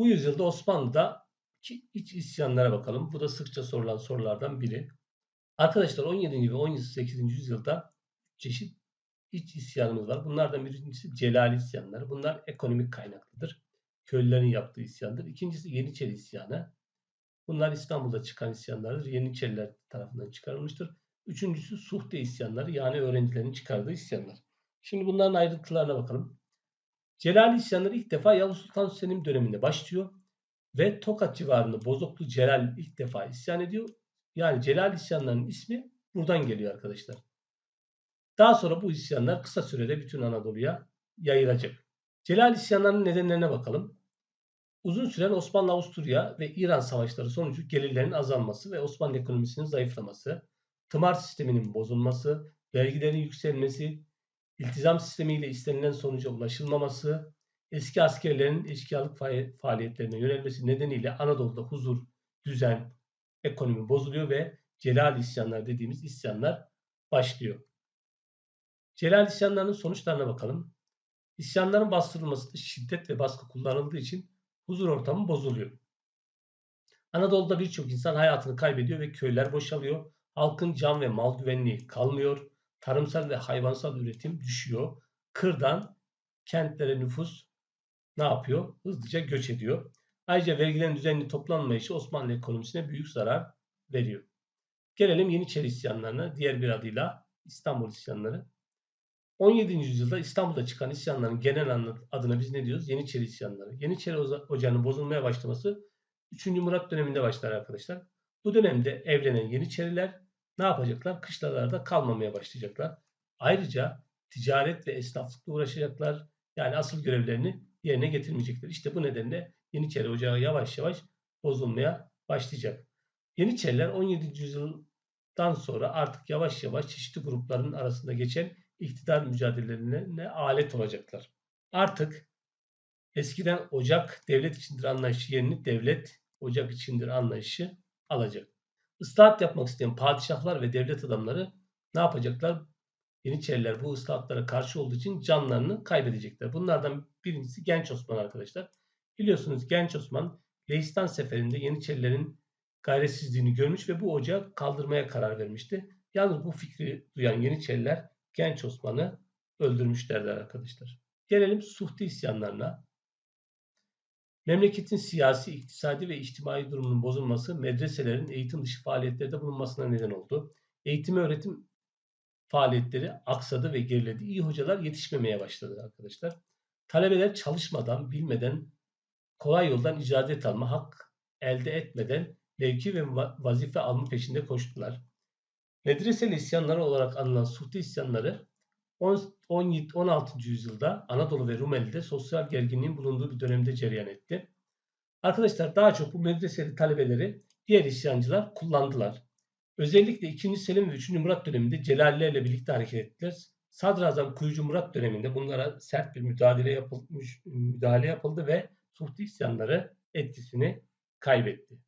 Bu yüzyılda Osmanlı'da iç isyanlara bakalım. Bu da sıkça sorulan sorulardan biri. Arkadaşlar 17. ve 18. yüzyılda çeşit iç isyanımız var. Bunlardan birincisi Celali isyanları. Bunlar ekonomik kaynaklıdır. Köylülerin yaptığı isyandır. İkincisi Yeniçeri isyanı. Bunlar İstanbul'da çıkan isyanlardır. Yeniçeriler tarafından çıkarılmıştır. Üçüncüsü Suhte isyanları yani öğrencilerin çıkardığı isyanlar. Şimdi bunların ayrıntılarına bakalım. Celali isyanları ilk defa Yavuz Sultan Selim döneminde başlıyor ve Tokat civarında Bozoklu Celal ilk defa isyan ediyor. Yani Celal isyanlarının ismi buradan geliyor arkadaşlar. Daha sonra bu isyanlar kısa sürede bütün Anadolu'ya yayılacak. Celal isyanlarının nedenlerine bakalım. Uzun süren Osmanlı-Avusturya ve İran savaşları sonucu gelirlerin azalması ve Osmanlı ekonomisinin zayıflaması, tımar sisteminin bozulması, vergilerin yükselmesi, iltizam sistemiyle istenilen sonuca ulaşılmaması, eski askerlerin eşkıyalık faaliyetlerine yönelmesi nedeniyle Anadolu'da huzur, düzen, ekonomi bozuluyor ve Celal isyanlar dediğimiz isyanlar başlıyor. Celal isyanlarının sonuçlarına bakalım. İsyanların bastırılmasında şiddet ve baskı kullanıldığı için huzur ortamı bozuluyor. Anadolu'da birçok insan hayatını kaybediyor ve köyler boşalıyor. Halkın can ve mal güvenliği kalmıyor. Tarımsal ve hayvansal üretim düşüyor. Kırdan kentlere nüfus ne yapıyor? Hızlıca göç ediyor. Ayrıca vergilerin düzenli toplanmayışı Osmanlı ekonomisine büyük zarar veriyor. Gelelim Yeniçeri isyanlarına, diğer bir adıyla İstanbul isyanları. 17. yüzyılda İstanbul'da çıkan isyanların genel adına biz ne diyoruz? Yeniçeri isyanları. Yeniçeri ocağının bozulmaya başlaması 3. Murat döneminde başlar arkadaşlar. Bu dönemde evlenen Yeniçeriler ne yapacaklar? Kışlalarda kalmamaya başlayacaklar. Ayrıca ticaret ve esnaflıkla uğraşacaklar. Yani asıl görevlerini yerine getirmeyecekler. İşte bu nedenle Yeniçeri Ocağı yavaş yavaş bozulmaya başlayacak. Yeniçeriler 17. yüzyıldan sonra artık yavaş yavaş çeşitli grupların arasında geçen iktidar mücadelelerine alet olacaklar. Artık eskiden ocak devlet içindir anlayışı yerini devlet ocak içindir anlayışı alacak. Islahat yapmak isteyen padişahlar ve devlet adamları ne yapacaklar? Yeniçeriler bu ıslahatlara karşı olduğu için canlarını kaybedecekler. Bunlardan birincisi Genç Osman arkadaşlar. Biliyorsunuz Genç Osman Leistan seferinde Yeniçerilerin gayretsizliğini görmüş ve bu ocağı kaldırmaya karar vermişti. Yalnız bu fikri duyan Yeniçeriler Genç Osman'ı öldürmüşlerdi arkadaşlar. Gelelim Suhti isyanlarına. Memleketin siyasi, iktisadi ve içtimai durumunun bozulması medreselerin eğitim dışı faaliyetlerde bulunmasına neden oldu. Eğitim öğretim faaliyetleri aksadı ve geriledi. İyi hocalar yetişmemeye başladı arkadaşlar. Talebeler çalışmadan, bilmeden, kolay yoldan icazet alma, hak elde etmeden mevki ve vazife alma peşinde koştular. Medreseli isyanları olarak anılan Suhti isyanları 17, 16. yüzyılda Anadolu ve Rumeli'de sosyal gerginliğin bulunduğu bir dönemde cereyan etti. Arkadaşlar daha çok bu medreseli talebeleri diğer isyancılar kullandılar. Özellikle 2. Selim ve 3. Murat döneminde Celalilerle birlikte hareket ettiler. Sadrazam Kuyucu Murat döneminde bunlara sert bir müdahale yapılmış, müdahale yapıldı ve Suhti isyanları etkisini kaybetti.